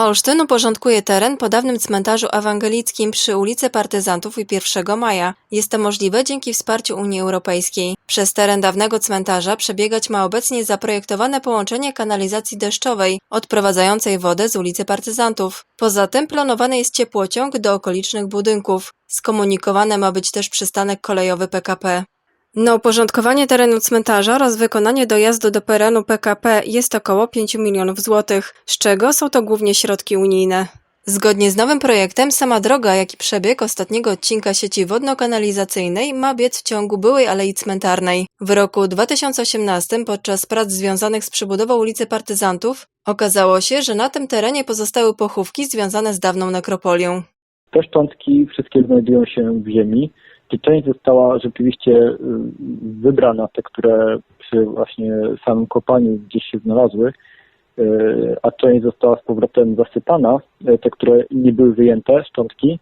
Olsztyn uporządkuje teren po dawnym cmentarzu ewangelickim przy ulicy Partyzantów i 1 Maja. Jest to możliwe dzięki wsparciu Unii Europejskiej. Przez teren dawnego cmentarza przebiegać ma obecnie zaprojektowane połączenie kanalizacji deszczowej, odprowadzającej wodę z ulicy Partyzantów. Poza tym planowany jest ciepłociąg do okolicznych budynków. Skomunikowany ma być też przystanek kolejowy PKP. Na uporządkowanie terenu cmentarza oraz wykonanie dojazdu do terenu PKP jest około 5 milionów złotych, z czego są to głównie środki unijne. Zgodnie z nowym projektem, sama droga, jak i przebieg ostatniego odcinka sieci wodno-kanalizacyjnej ma biec w ciągu byłej Alei Cmentarnej. W roku 2018 podczas prac związanych z przebudową ulicy Partyzantów okazało się, że na tym terenie pozostały pochówki związane z dawną nekropolią. Te szczątki wszystkie znajdują się w ziemi. Czy część została rzeczywiście y, wybrana, te, które przy właśnie samym kopaniu gdzieś się znalazły, y, a część została z powrotem zasypana, y, te, które nie były wyjęte, szczątki,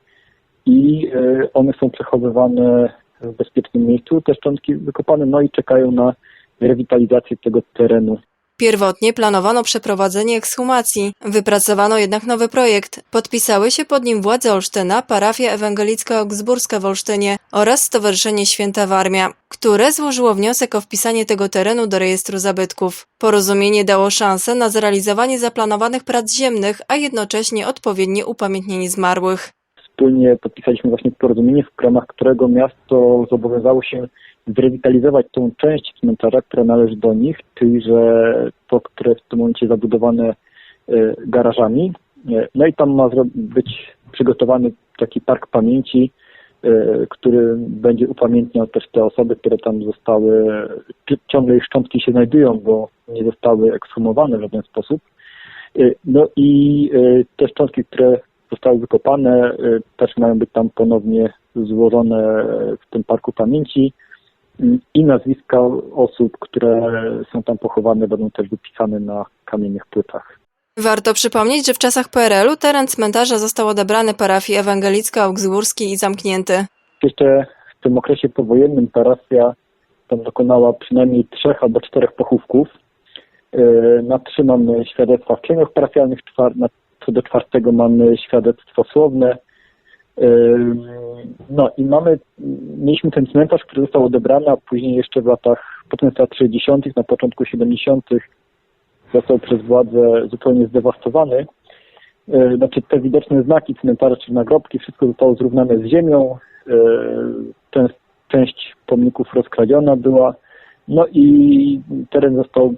i one są przechowywane w bezpiecznym miejscu, te szczątki wykopane, no i czekają na rewitalizację tego terenu. Pierwotnie planowano przeprowadzenie ekshumacji, wypracowano jednak nowy projekt. Podpisały się pod nim władze Olsztyna, parafia ewangelicka Augsburska w Olsztynie oraz Stowarzyszenie Święta Warmia, które złożyło wniosek o wpisanie tego terenu do rejestru zabytków. Porozumienie dało szansę na zrealizowanie zaplanowanych prac ziemnych, a jednocześnie odpowiednie upamiętnienie zmarłych. Wspólnie podpisaliśmy właśnie porozumienie, w ramach którego miasto zobowiązało się zrewitalizować tą część cmentarza, która należy do nich, czyli że to, które w tym momencie zabudowane e, garażami. E, No i tam ma być przygotowany taki park pamięci, e, który będzie upamiętniał też te osoby, które tam zostały, ciągle ich szczątki się znajdują, bo nie zostały ekshumowane w żaden sposób. No i te szczątki, które zostały wykopane, e, też mają być tam ponownie złożone w tym parku pamięci Mm, i nazwiska osób, które są tam pochowane, będą też wypisane na kamiennych płytach. Warto przypomnieć, że w czasach PRL-u teren cmentarza został odebrany parafii ewangelicko-augsburskiej i zamknięty. Jeszcze w tym okresie powojennym parafia tam dokonała przynajmniej trzech albo czterech pochówków. Na trzy mamy świadectwa w księgach parafialnych, na, do czwartego mamy świadectwo słowne. No i mamy, mieliśmy ten cmentarz, który został odebrany, a później jeszcze w latach, potem w latach 60., na początku 70. został przez władze zupełnie zdewastowany. Yy, Znaczy te widoczne znaki cmentarza czy nagrobki, wszystko zostało zrównane z ziemią. Yy, Część, część pomników rozkradziona była. No i teren został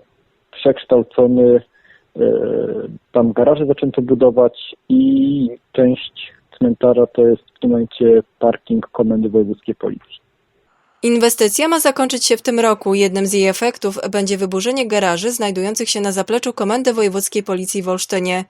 przekształcony. Yy, Tam garaże zaczęto budować i część cmentarza to jest w tym momencie parking Komendy Wojewódzkiej Policji. Inwestycja ma zakończyć się w tym roku. Jednym z jej efektów będzie wyburzenie garaży znajdujących się na zapleczu Komendy Wojewódzkiej Policji w Olsztynie.